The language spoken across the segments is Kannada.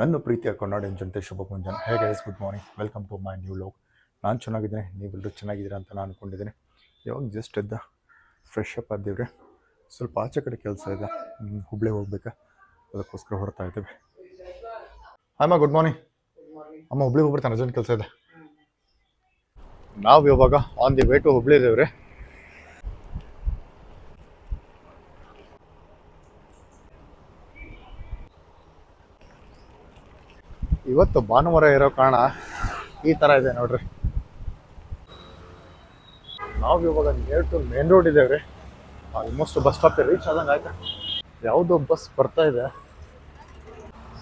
ನನ್ನ ಪ್ರೀತಿಯ ಕನ್ನಡಿನ ಜನತೆ ಶುಭ ಮುಂಜಾನೆ hey guys good morning welcome to my new look ನಾನು ಚೆನ್ನಾಗಿದ್ದೀನಿ. ನೀವೆಲ್ಲರೂ ಚೆನ್ನಾಗಿದ್ದೀರಾ ಅಂತ ನಾನು ಅಂದ್ಕೊಂಡಿದ್ದೀನಿ ಇವಾಗ ಜಸ್ಟ್ ಎದ್ದ ಫ್ರೆಶ್ ಅಪ್ ಆದ್ದೀವ್ರೆ ಸ್ವಲ್ಪ ಆಚೆ ಕಡೆ ಕೆಲಸ ಇದೆ. ಹುಬ್ಳಿ ಹೋಗ್ಬೇಕಾ? ಅದಕ್ಕೋಸ್ಕರ ಹೊರತಾ ಇದ್ದೇವೆ. ಅಮ್ಮ ಗುಡ್ ಮಾರ್ನಿಂಗ್ ಅಮ್ಮ, ಹುಬ್ಳಿಗೆ ಹೋಗ್ಬಿಡ್ತಾನೆ. ಅರ್ಜೆಂಟ್ ಕೆಲಸ ಇದೆ. ನಾವು ಇವಾಗ on the way to Hubli ಇದೇವ್ರಿ. ಇವತ್ತು ಭಾನುವಾರ ಇರೋ ಕಾರಣ ಈ ಥರ ಇದೆ ನೋಡ್ರಿ. ನಾವು ಇವಾಗ ನೇರ್ ಟು ಮೇನ್ ರೋಡ್ ಇದ್ದೇವ್ರಿ ಆಲ್ಮೋಸ್ಟ್ ಬಸ್ ಸ್ಟಾಪ್ ರೀಚ್ ಆದಂಗೆ ಆಯ್ತಾ? ಯಾವುದೋ ಬಸ್ ಬರ್ತಾ ಇದೆ.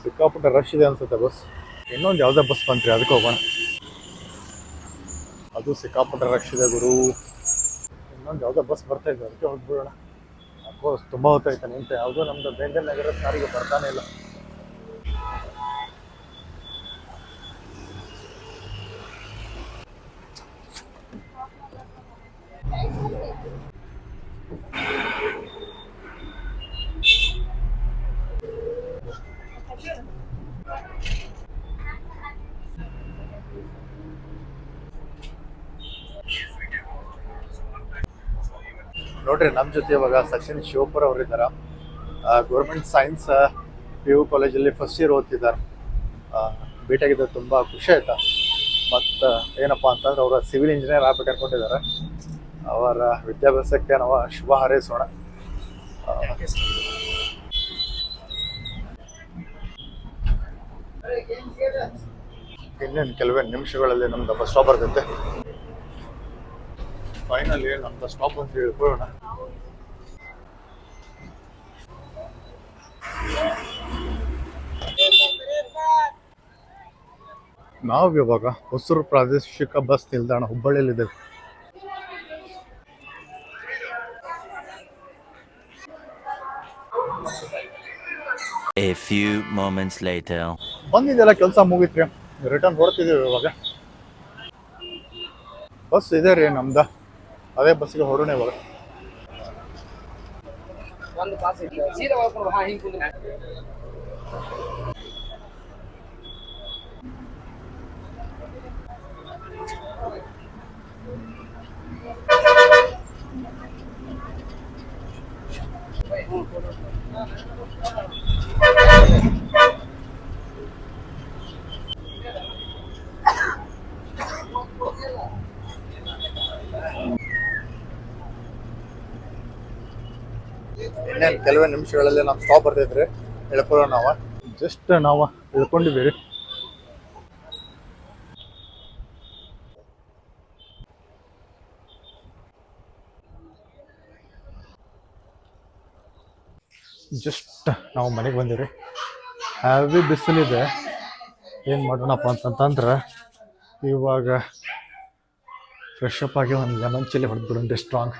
ಸಿಕ್ಕಾಪಟ್ಟೆ ರಶ್ ಇದೆ ಅನ್ಸುತ್ತೆ ಬಸ್ ಇನ್ನೊಂದು ಯಾವುದೋ ಬಸ್ ಬಂತ್ರಿ, ಅದಕ್ಕೆ ಹೋಗೋಣ. ಅದು ಸಿಕ್ಕಾಪಟ್ಟೆ ರಶ್ ಇದೆ ಗುರು. ಇನ್ನೊಂದು ಯಾವುದೋ ಬಸ್ ಬರ್ತಾ ಇದೆ, ಅದಕ್ಕೆ ಹೋಗ್ಬಿಡೋಣ. ತುಂಬಾ ತುಂಬ ಹೊತ್ತಾಯ್ತಾನೆ ನಿಂತೆ. ಯಾವುದೋ ನಮ್ದು ಬೇಂದ್ರೆ ನಗರ ಸಾರಿಗೆ ಬರ್ತಾನೆ ಇಲ್ಲ. ನೋಡ್ರಿ ನಮ್ಮ ಜೊತೆ ಇವಾಗ ಸಚಿನ್ ಶಿವಪುರ ಅವರು ಇದ್ದಾರೆ ಗೌರ್ಮೆಂಟ್ ಸೈನ್ಸ್ ಪಿ ಯು ಕಾಲೇಜಲ್ಲಿ ಫಸ್ಟ್ ಇಯರ್ ಓದ್ತಿದ್ದಾರೆ. ಭೇಟಿಯಾಗಿದ್ದ ತುಂಬ ಖುಷಿ ಆಯ್ತಾ. ಮತ್ತು ಏನಪ್ಪ ಅಂತಂದ್ರೆ ಅವರ ಸಿವಿಲ್ ಇಂಜಿನಿಯರ್ ಆಗ್ಬೇಕು ಅನ್ಕೊಂಡಿದ್ದಾರೆ. ಅವರ ವಿದ್ಯಾಭ್ಯಾಸಕ್ಕೆ ನಾವು ಶುಭ ಹಾರೈಸೋಣ. ಇನ್ನೇನು, ಕೆಲವೇ ನಿಮಿಷಗಳಲ್ಲಿ ನಮ್ದು ಬಸ್ ಸ್ಟಾಪ್ ಬರ್ತೈತೆ. ಫೈನಲಿ ನಮ್ದು ಸ್ಟಾಪ್ ಅಂತ ಹೇಳ್ಕೊಳ್ಳೋಣ ನಾವು ಇವಾಗ ಹೊಸೂರು ಪ್ರಾದೇಶಿಕ ಬಸ್ ನಿಲ್ದಾಣ ಹುಬ್ಬಳ್ಳಿಯಲ್ಲಿದ್ದೇವೆ. A few moments later. ಬಂದಿದ್ದೆಲ್ಲ ಕೆಲಸ ಮುಗಿತ್ರಿ. ರಿಟರ್ನ್ ಹೊರತಿದ್ದೀವಿ ಇವಾಗ. ಬಸ್ ಇದೆ ರೀ ನಮ್ದು. ಅದೇ ಬಸ್ಸಿಗೆ ಹೊರಡೋಣ ಇವಾಗ. ಒಂದು ಪಾಸ್ ಐತಿ ಸೀದಾ ಒಳಕೊಂಡು ಹಾ ಹಿಂಗ್ ಕುಂದ್ರೆ ಇನ್ನೇನು ಕೆಲವೇ ನಿಮಿಷಗಳಲ್ಲಿ ನಮ್ಮ ಸ್ಟಾಪ್ ಬರ್ತೈತ್ರಿ ಇಳ್ಕೊಳ್ಳೋಣ ನಾವು. ಜಸ್ಟ್ ನಾವು ಇಳ್ಕೊಂಡಿದ್ದೀವಿ ಜಸ್ಟ್ ನಾವು ಮನೆಗೆ ಬಂದಿವಿ ಹ್ಯಾವಿ ಬಿಸಿಲಿದೆ ಏನು ಮಾಡೋಣಪ್ಪ ಅಂತಂತಂದ್ರೆ, ಇವಾಗ ಫ್ರೆಶ್ ಅಪ್ ಆಗಿ ಒಂದು ಲೆಮನ್ ಚಿಲ್ಲಿ ಹೊಡೆದ್ಬಿಡೋಣ ಸ್ಟ್ರಾಂಗ್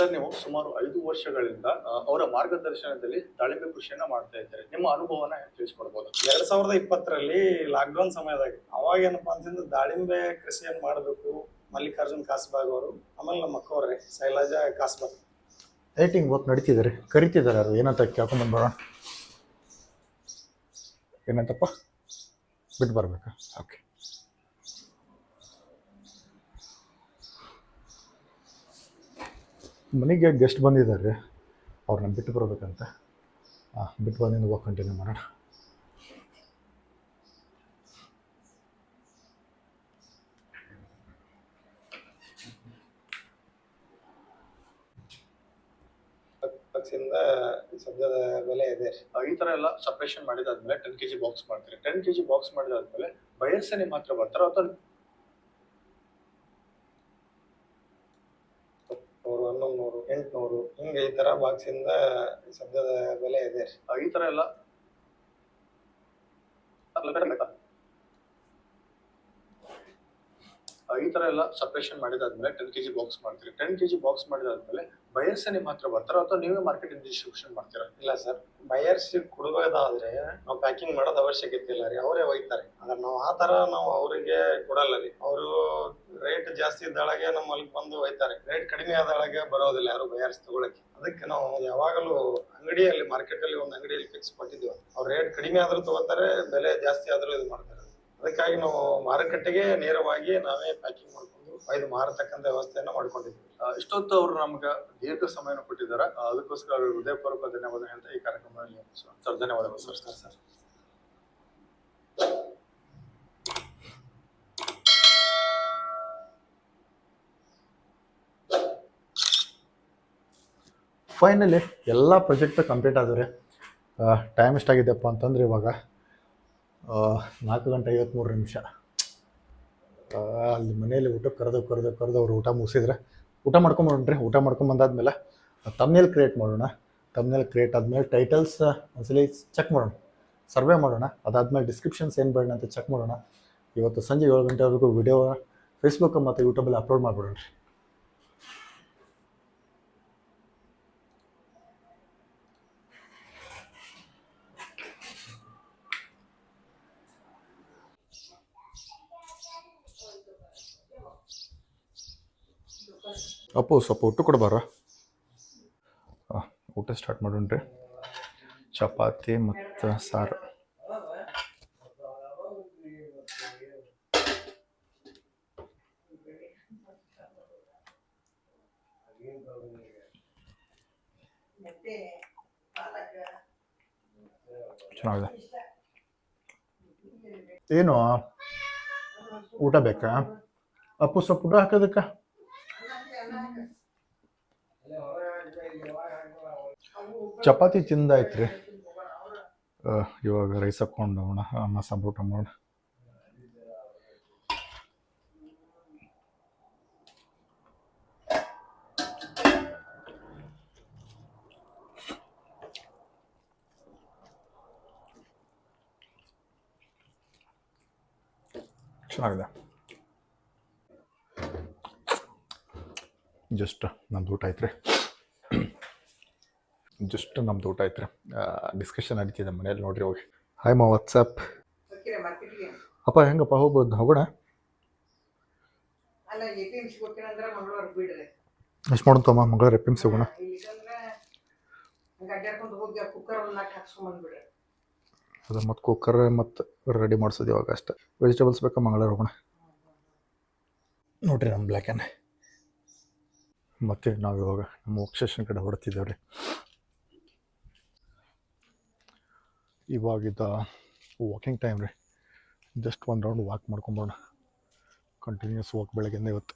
ಸರ್ ನೀವು ಸುಮಾರು ಐದು ವರ್ಷಗಳಿಂದ ಅವರ ಮಾರ್ಗದರ್ಶನದಲ್ಲಿ ದಾಳಿಂಬೆ ಕೃಷಿಯನ್ನ ಮಾಡ್ತಾ ಇದ್ದಾರೆ. ನಿಮ್ಮ ಅನುಭವನ ತಿಳಿಸ್ಕೊಡ್ಬೋದು. ಎರಡ್ ಸಾವಿರದ ಇಪ್ಪತ್ತರಲ್ಲಿ ಲಾಕ್ಡೌನ್ ಸಮಯದಾಗ ಅವಾಗ ಏನಪ್ಪಾ ಅಂತಂದ್ರೆ ದಾಳಿಂಬೆ ಕೃಷಿಯನ್ನು ಮಾಡಬೇಕು ಮಲ್ಲಿಕಾರ್ಜುನ್ ಕಾಸ್ಬಾಗ್ ಅವರು ಆಮೇಲೆ ನಮ್ಮ ಅಕ್ಕವ್ರೆ ಶೈಲಜಾ ಕಾಸ್ಬಾಗ್. ರೈಟಿಂಗ್ ವರ್ಕ್ ನಡೀತಿದ್ದಾರೆ ಕರಿತಿದ್ದಾರೆ ಯಾರು? ಏನಂತ ಬರೋಣ. ಏನಂತಪ್ಪ? ಬಿಟ್ಟು ಬರಬೇಕಾ? ಓಕೆ ಮನೆಗೆ ಗೆಸ್ಟ್ ಬಂದಿದ್ದಾರೆ. ಅವ್ರನ್ನ ಬಿಟ್ಟು ಬರಬೇಕಂತ. ಹಾಂ ಬಿಟ್ಟು ಬಂದಿಂದ ಹೋಗಿ ಕಂಟಿನ್ಯೂ ಮಾಡೋಣ. ಸದ್ಯದ ಬೆಲೆ ಇದೆ. ಈ ಥರ ಎಲ್ಲ ಸಪ್ರೇಷನ್ ಮಾಡಿದಾದ್ಮೇಲೆ ಟೆನ್ ಕೆ ಜಿ ಬಾಕ್ಸ್ ಮಾಡ್ತೀರಿ ಟೆನ್ ಕೆ ಜಿ ಬಾಕ್ಸ್ ಮಾಡಿದಾದ್ಮೇಲೆ ಬಯರ್ಸನೆ ಮಾತ್ರ ಬರ್ತಾರೆ ಅಥವಾ ನೂರು ಹನ್ನೊಂದು ನೂರು ಎಂಟುನೂರು ಹಿಂಗೆ ಈ ತರ ಬಾಕ್ಸ್ ಇಂದ ಸದ್ಯದ ಬೆಲೆ ಇದೆ ಈ ತರ ಎಲ್ಲ? ಈ ತರ ಎಲ್ಲ ಸಪ್ರೇಷನ್ ಮಾಡಿದಾದ್ಮೇಲೆ ಟೆನ್ ಕೆ ಜಿ ಬಾಕ್ಸ್ ಮಾಡ್ತೀರಿ. ಟೆನ್ ಕೆ ಜಿ ಬಾಕ್ಸ್ ಮಾಡಿದಾದ್ಮೇಲೆ ನಿಮ್ಮ ಮಾತ್ರ ಬರ್ತಾರೋ ಅಥವಾ ನೀವೇ ಮಾರ್ಕೆಟಿಂಗ್ ಡಿಸ್ಟ್ರಿಬ್ಯೂಷನ್ ಮಾಡ್ತೀರಾ? ಇಲ್ಲ ಸರ್ ಬಯರ್ಸ್ ಕೊಡಬೇಕಾದ್ರೆ ನಾವು ಪ್ಯಾಕಿಂಗ್ ಮಾಡೋದು ಅವಶ್ಯಕತೆ ಇಲ್ಲ ರೀ. ಅವರೇ ಒಯ್ತಾರೆ. ಆದ್ರೆ ನಾವು ಆ ತರ ನಾವು ಅವರಿಗೆ ಕೊಡಲ್ಲ ರೀ. ಅವರು ರೇಟ್ ಜಾಸ್ತಿ ಇದ್ದಾಳಾಗೆ ನಮ್ಮ ಅಲ್ಲಿ ಬಂದು ಒಯ್ತಾರೆ ರೇಟ್ ಕಡಿಮೆ ಆದೊಳಗೆ ಬರೋದಿಲ್ಲ ಯಾರು ಬಯಾರ್ಸ್ ತಗೊಳಕ್ಕೆ. ಅದಕ್ಕೆ ನಾವು ಯಾವಾಗಲೂ ಅಂಗಡಿಯಲ್ಲಿ ಮಾರ್ಕೆಟ್ ಅಲ್ಲಿ ಒಂದು ಅಂಗಡಿಯಲ್ಲಿ ಫಿಕ್ಸ್ ಕೊಟ್ಟಿದ್ದೀವಿ. ಅವ್ರು ರೇಟ್ ಕಡಿಮೆ ಆದ್ರೂ ತಗೋತಾರೆ ಬೆಲೆ ಜಾಸ್ತಿ ಆದ್ರೂ ಇದು ಮಾಡ್ತಾರೆ. ಅದಕ್ಕಾಗಿ ನಾವು ಮಾರುಕಟ್ಟೆಗೆ ನೇರವಾಗಿ ನಾವೇ ಪ್ಯಾಕಿಂಗ್ ಮಾಡ್ಕೊಂಡು ಇದು ಮಾರತಕ್ಕಂಥ ವ್ಯವಸ್ಥೆಯನ್ನು ಮಾಡ್ಕೊಂಡಿದ್ವಿ ಇಷ್ಟೊತ್ತು ಅವರು ನಮ್ಗೆ ದೀರ್ಘ ಸಮಯ ಕೊಟ್ಟಿದ್ದಾರೆ. ಅದಕ್ಕೋಸ್ಕರ ಹೃದಯಪೂರ್ವಕ ಧನ್ಯವಾದ ಹೇಳ್ತಾ ಈ ಕಾರ್ಯಕ್ರಮದಲ್ಲಿ. ಸರ್ ಧನ್ಯವಾದಗಳು ಸರ್. ಸರ್ ಸರ್ ಫೈನಲಿ ಎಲ್ಲ ಪ್ರಾಜೆಕ್ಟ್ ಕಂಪ್ಲೀಟ್ ಆದರೆ ಟೈಮ್ ಎಷ್ಟಾಗಿದೆಪ್ಪ ಅಂತಂದ್ರೆ ಇವಾಗ ನಾಲ್ಕು ಗಂಟೆ ಐವತ್ತ್ಮೂರು ನಿಮಿಷ. ಅಲ್ಲಿ ಮನೆಯಲ್ಲಿ ಊಟ ಕರೆದು ಕರೆದು ಕರೆದು ಅವರು ಊಟ ಮುಗಿಸಿದ್ರೆ, ಊಟ ಮಾಡ್ಕೊಂಬರೋಣ್ರಿ ಊಟ ಮಾಡ್ಕೊಂಬಂದಾದ್ಮೇಲೆ ತಮ್ನೇಲ್ ಕ್ರಿಯೇಟ್ ಮಾಡೋಣ. ತಮ್ನೇಲ್ ಕ್ರಿಯೇಟ್ ಆದಮೇಲೆ ಟೈಟಲ್ಸ್ ಒಂದ್ಸಲಿ ಚೆಕ್ ಮಾಡೋಣ. ಸರ್ವೆ ಮಾಡೋಣ. ಅದಾದಮೇಲೆ ಡಿಸ್ಕ್ರಿಪ್ಷನ್ಸ್ ಏನು ಬೇಡ ಅಂತ ಚೆಕ್ ಮಾಡೋಣ. ಇವತ್ತು ಸಂಜೆ ಏಳು ಗಂಟೆವರೆಗೂ ವಿಡಿಯೋ ಫೇಸ್ಬುಕ್ ಮತ್ತು ಯೂಟ್ಯೂಬಲ್ಲಿ ಅಪ್ಲೋಡ್ ಮಾಡಿಬಿಡೋಣ. ಅಪ್ಪು, ಸ್ವಲ್ಪ ಊಟ ಕೊಡ್ಬಾರ ಊಟ ಸ್ಟಾರ್ಟ್ ಮಾಡೋಣ್ರಿ ಚಪಾತಿ ಮತ್ತು ಸಾರು. ಚೆನ್ನಾಗಿದೆ. ಏನು? ಊಟ ಬೇಕಾ? ಅಪ್ಪು, ಸ್ವಲ್ಪ ಊಟ ಹಾಕೋದಕ್ಕ? ಚಪಾತಿ ತಿಂದಾಯ್ತು ರೀ ಇವಾಗ ರೈಸ್ ಹಾಕೊಂಡು ಹೋಗೋಣ ಅನ್ನ, ಸಾಂಬಾರು ಊಟ ಚೆನ್ನಾಗಿದೆ. ಜಸ್ಟ್ ನಮ್ದು ಊಟ ಐತ್ರಿ ಜಸ್ಟ್ ನಮ್ದು ಊಟ ಐತ್ರಿ ಡಿಸ್ಕಷನ್ ನಡೀತಿದೆ ಮನೇಲಿ ನೋಡ್ರಿ ಹೋಗಿ. ಹಾಯ್ ಮಾ ವಾಟ್ಸಪ್ ಅಪ್ಪ ಹೆಂಗಪ್ಪ ಹೋಗ್ಬೋದು ಹೋಗೋಣ? ಎಷ್ಟು ಮಾಡೋಣ ಮಂಗಳವಾರ ಎಪ್ಪಿಮ್ ಸಿಗೋಣ ಅದು ಮತ್ತು ಕುಕ್ಕರ್ ಮತ್ತು ರೆಡಿ ಮಾಡಿಸೋದು ಇವಾಗ ಅಷ್ಟೇ. ವೆಜಿಟೇಬಲ್ಸ್ ಬೇಕಾ ಮಂಗಳವಾರ ಹೋಗೋಣ. ನೋಡ್ರಿ ನಮ್ಮ ಬ್ಲ್ಯಾಕ್ ಮತ್ತೆ ನಾವು ಇವಾಗ ನಮ್ಮ ವರ್ಕ್ ಕಡೆ ಹೊಡ್ತಿದ್ದೇವೆ ರೀ ಇವಾಗಿದ್ದ ವಾಕಿಂಗ್ ಟೈಮ್ ರೀ. ಜಸ್ಟ್ ಒಂದು ರೌಂಡ್ ವಾಕ್ ಮಾಡ್ಕೊಂಬೋಣ. ಕಂಟಿನ್ಯೂಸ್ ವಾಕ್ ಬೆಳಗ್ಗೆಯಿಂದ ಇವತ್ತು.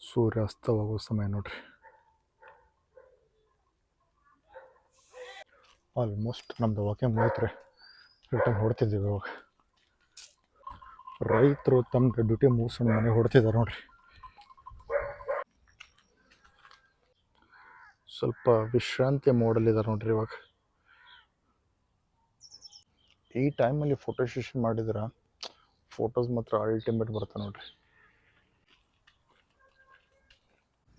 ಸೂರ್ಯ ಅಸ್ತವಾಗೋ ಸಮಯ ನೋಡ್ರಿ. ಆಲ್ಮೋಸ್ಟ್ ನಮ್ದು ವಾಕಿಂಗ್ ರೀ. ರಿಟರ್ನ್ ಹೊಡ್ತಿದ್ದೀವಿ ಇವಾಗ. ರೈತರು ತಮ್ಮ ಡ್ಯೂಟಿ ಮುಗಿಸ್ಕೊಂಡು ಮನೆ ಹೊಡ್ತಿದ್ದಾರೆ ನೋಡ್ರಿ. ಸ್ವಲ್ಪ ವಿಶ್ರಾಂತಿ ಮೋಡಲ್ಲಿದ್ದಾರೆ ನೋಡ್ರಿ ಇವಾಗ. ಈ ಟೈಮಲ್ಲಿ ಫೋಟೋ ಸೆಷನ್ ಮಾಡಿದ್ರೆ ಫೋಟೋಸ್ ಮಾತ್ರ ಅಲ್ಟಿಮೇಟ್ ಬರುತ್ತೆ ನೋಡ್ರಿ.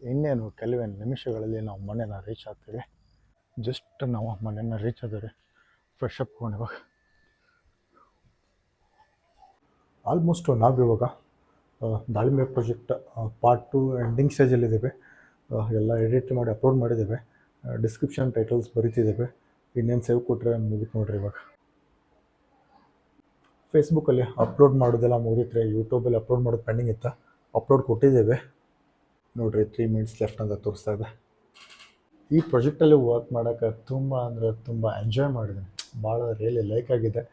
ಇನ್ನೇನು ಕೆಲವೇ ನಿಮಿಷಗಳಲ್ಲಿ ನಾವು ಮನೆನ ರೀಚ್ ಆಗ್ತೀವಿ. ಜಸ್ಟ್ ನಾವು ಮನೆಯನ್ನು ರೀಚ್ ಆದರೆ ಫ್ರೆಶ್ ಅಪ್ ಕೊಂಡಿವಾಗ ಇವಾಗ. ಆಲ್ಮೋಸ್ಟ್ ನಾವು ಇವಾಗ ದಾಳಿಂಬೆ ಪ್ರಾಜೆಕ್ಟ್ ಪಾರ್ಟ್ ಟು ಎಂಡಿಂಗ್ ಸ್ಟೇಜಲ್ಲಿದ್ದೇವೆ ಎಲ್ಲ ಎಡಿಟ್ ಮಾಡಿ ಅಪ್ಲೋಡ್ ಮಾಡಿದ್ದೇವೆ. ಡಿಸ್ಕ್ರಿಪ್ಷನ್ ಟೈಟಲ್ಸ್ ಬರಿತಿದ್ದೇವೆ. ಇನ್ನೇನು ಸೇವ್ ಕೊಟ್ಟರೆ ಮುಗಿತು ನೋಡ್ರಿ ಇವಾಗ. ಫೇಸ್ಬುಕ್ಕಲ್ಲಿ ಅಪ್ಲೋಡ್ ಮಾಡೋದೆಲ್ಲ ಮುಗಿತ್ರೆ ಯೂಟ್ಯೂಬಲ್ಲಿ ಅಪ್ಲೋಡ್ ಮಾಡೋದು ಪೆಂಡಿಂಗ್ ಇತ್ತು ಅಪ್ಲೋಡ್ ಕೊಟ್ಟಿದ್ದೇವೆ. ನೋಡಿರಿ ತ್ರೀ ಮಿನಿಟ್ಸ್ ಲೆಫ್ಟ್ ಅಂತ ತೋರಿಸ್ತಾ ಇದೆ. ಈ ಪ್ರಾಜೆಕ್ಟಲ್ಲಿ ವರ್ಕ್ ಮಾಡೋಕ್ಕೆ ತುಂಬ ಅಂದರೆ ತುಂಬ ಎಂಜಾಯ್ ಮಾಡಿದ್ದೀನಿ. ಭಾಳ ರಿಯಲಿ ಲೈಕ್ ಆಗಿದೆ.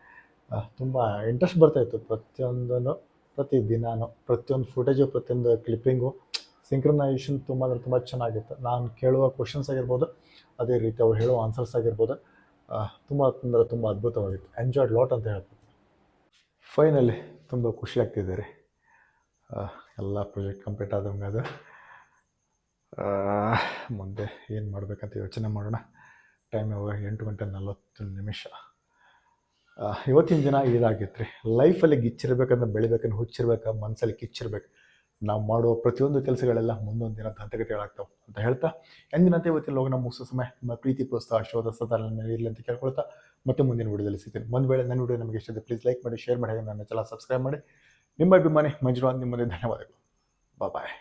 ತುಂಬ ಇಂಟ್ರೆಸ್ಟ್ ಬರ್ತಾಯಿತ್ತು ಪ್ರತಿಯೊಂದೂ ಪ್ರತಿ ದಿನಾನು, ಪ್ರತಿಯೊಂದು ಫುಟೇಜು ಪ್ರತಿಯೊಂದು ಕ್ಲಿಪ್ಪಿಂಗು ಸಿಂಕ್ರನೈಸೇಷನ್ ತುಂಬ ಅಂದರೆ ತುಂಬ ಚೆನ್ನಾಗಿತ್ತು. ನಾನು ಕೇಳುವ ಕ್ವಶನ್ಸ್ ಆಗಿರ್ಬೋದು, ಅದೇ ರೀತಿ ಅವ್ರು ಹೇಳುವ ಆನ್ಸರ್ಸ್ ಆಗಿರ್ಬೋದು ತುಂಬ ಅಂದರೆ ತುಂಬ ಅದ್ಭುತವಾಗಿತ್ತು. ಎಂಜಾಯ್ಡ್ ಲಾಟ್ ಅಂತ ಹೇಳ್ಬೋದು. ಫೈನಲಿ ತುಂಬ ಖುಷಿ ಆಗ್ತಿದೆ ರೀ. ಎಲ್ಲ ಪ್ರಾಜೆಕ್ಟ್ ಕಂಪ್ಲೀಟ್ ಆದಂಗೆ ಅದು. ಮುಂದೆ ಏನು ಮಾಡಬೇಕಂತ ಯೋಚನೆ ಮಾಡೋಣ. ಟೈಮ್ ಇವಾಗ ಎಂಟು ಗಂಟೆ ನಲವತ್ತು ನಿಮಿಷ. ಇವತ್ತಿನ ದಿನ ಇದಾಗಿತ್ತು ರೀ ಲೈಫಲ್ಲಿ ಗಿಚ್ಚಿರ್ಬೇಕಂದ್ರೆ ಬೆಳಿಬೇಕಂದ್ರೆ ಹುಚ್ಚಿರ್ಬೇಕು ಮನಸ್ಸಲ್ಲಿ ಕಿಚ್ಚಿರ್ಬೇಕು. ನಾವು ಮಾಡುವ ಪ್ರತಿಯೊಂದು ಕೆಲಸಗಳೆಲ್ಲ ಮುಂದೊಂದು ದಿನ ದಂತಗತಿಗಳಾಗ್ತಾವೆ ಅಂತ ಹೇಳ್ತಾ ಎಂದಿನಂತೆ ಇವತ್ತಿನ ಲೋಗನ ಮುಗಿಸೋ ಸಮಯ. ನಿಮ್ಮ ಪ್ರೀತಿ ಪ್ರೋತ್ಸಾಹ ಶೋಧ ಸದಾ ನನ್ನ ಮೇಲೆ ಇರಲಿ ಅಂತ ಕೇಳ್ಕೊಳ್ತಾ ಮತ್ತೆ ಮುಂದಿನ ವಿಡಿಯೋದಲ್ಲಿ ಸಿಗ್ತೀನಿ. ಒಂದು ವೇಳೆ ನನ್ನ ವಿಡಿಯೋ ನಿಮಗೆ ಇಷ್ಟ ಪ್ಲೀಸ್ ಲೈಕ್ ಮಾಡಿ ಶೇರ್ ಮಾಡಿ, ಹಾಗೆ ನನ್ನ ಚಲ ಸಬ್ಸ್ಕ್ರೈಬ್ ಮಾಡಿ. ನಿಮ್ಮ ಅಭಿಮಾನಿ ಮಂಜುನಾಥ್ ನಿಮ್ಮದೇ ಧನ್ಯವಾದಗಳು. ಬಾಯ್